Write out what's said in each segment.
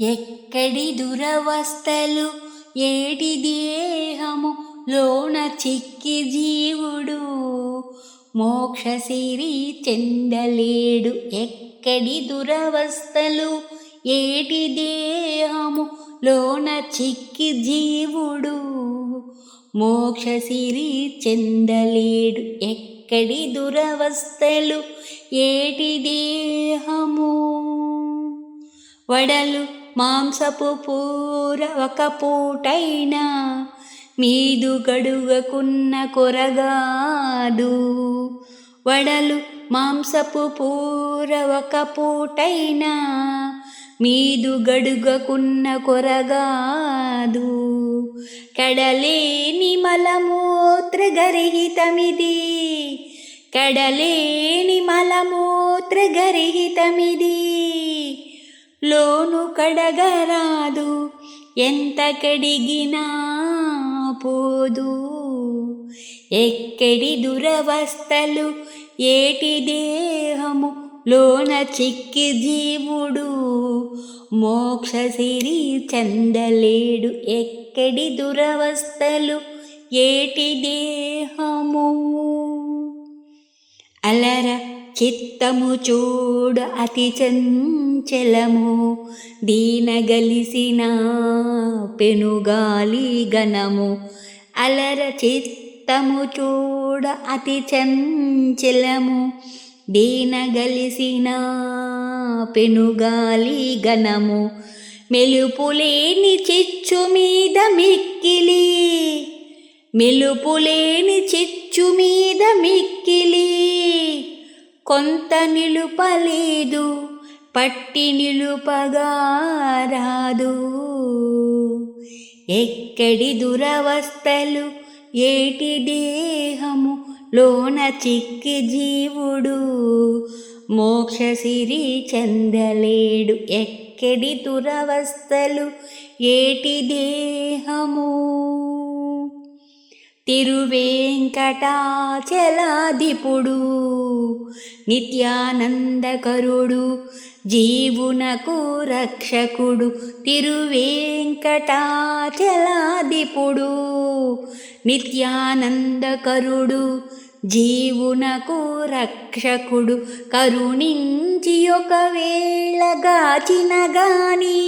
ఎక్కడి దురవస్థలు? ఏటి దేహము? లోన చిక్కి జీవుడు. మోక్షసిరి చెందలేడు. ఎక్కడి దురవస్థలు? ఏటి దేహము? లోన చిక్కి జీవుడు. మోక్షసిరి చెందలేడు. ఎక్కడి దురవస్థలు? ఏటి దేహము? వడలు మాంసపు పూర ఒక పూటైనా మీదు గడుగకున్న కొరగాదు. వడలు మాంసపు పూర ఒక పూటైనా మీదు గడుగకున్న కొరగాదు. కడలేని మలమూత్ర గరిహితమిది కడలేని మలమూత్ర గరిహితమిది లోను కడగరాదు. ఎంత కడిగినా పోదు. ఎక్కడి దురవస్థలు ఏటి దేహము లోన చిక్కి జీవుడు. మోక్షసిరి చందలేడు ఎక్కడి దురవస్థలు ఏటి దేహము. అలర చిత్తము చూడ అతి చంచలము దీనగలిసిన పెనుగాలి గణము అలర చిత్తము చూడ అతి చంచలము దీనగలిసిన పెనుగాలి గణము మెలుపులేని చిచ్చు మీద మిక్కిలి మెలుపులేని చిచ్చు మీద మిక్కిలి. కొంత నిలుపలేదు పట్టి నిలుపగా రాదు. ఎక్కడి దురవస్థలు ఏటి దేహము లోన చిక్కి జీవుడు? మోక్షసిరి చెందలేడు ఎక్కడి దురవస్థలు ఏటి దేహము? తిరువేంకటాచలాదిపుడు నిత్యానందకరుడు జీవునకు రక్షకుడు తిరువేంకటాచలాదిపుడు నిత్యానందకరుడు జీవునకు రక్షకుడు కరుణించి ఒకవేళ గాచిన గానీ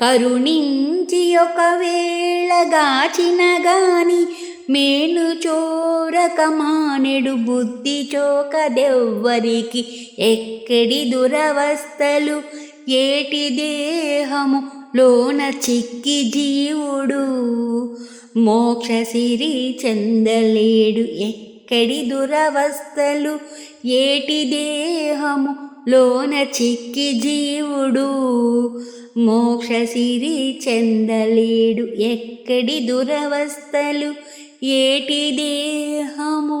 కరుణించి ఒకవేళ గాచిన గాని మేలు చోరక మానెడు బుద్ధి చోకదెవ్వరికి ఎక్కడి దురవస్థలు? ఏటి దేహము లోన చిక్కి జీవుడు? మోక్షసిరి చెందలేడు ఎక్కడి దురవస్థలు? ఏటి దేహము లోన చిక్కి జీవుడు మోక్షసిరి చెందలేడు. ఎక్కడి దురవస్థలు ఏటి దేహము?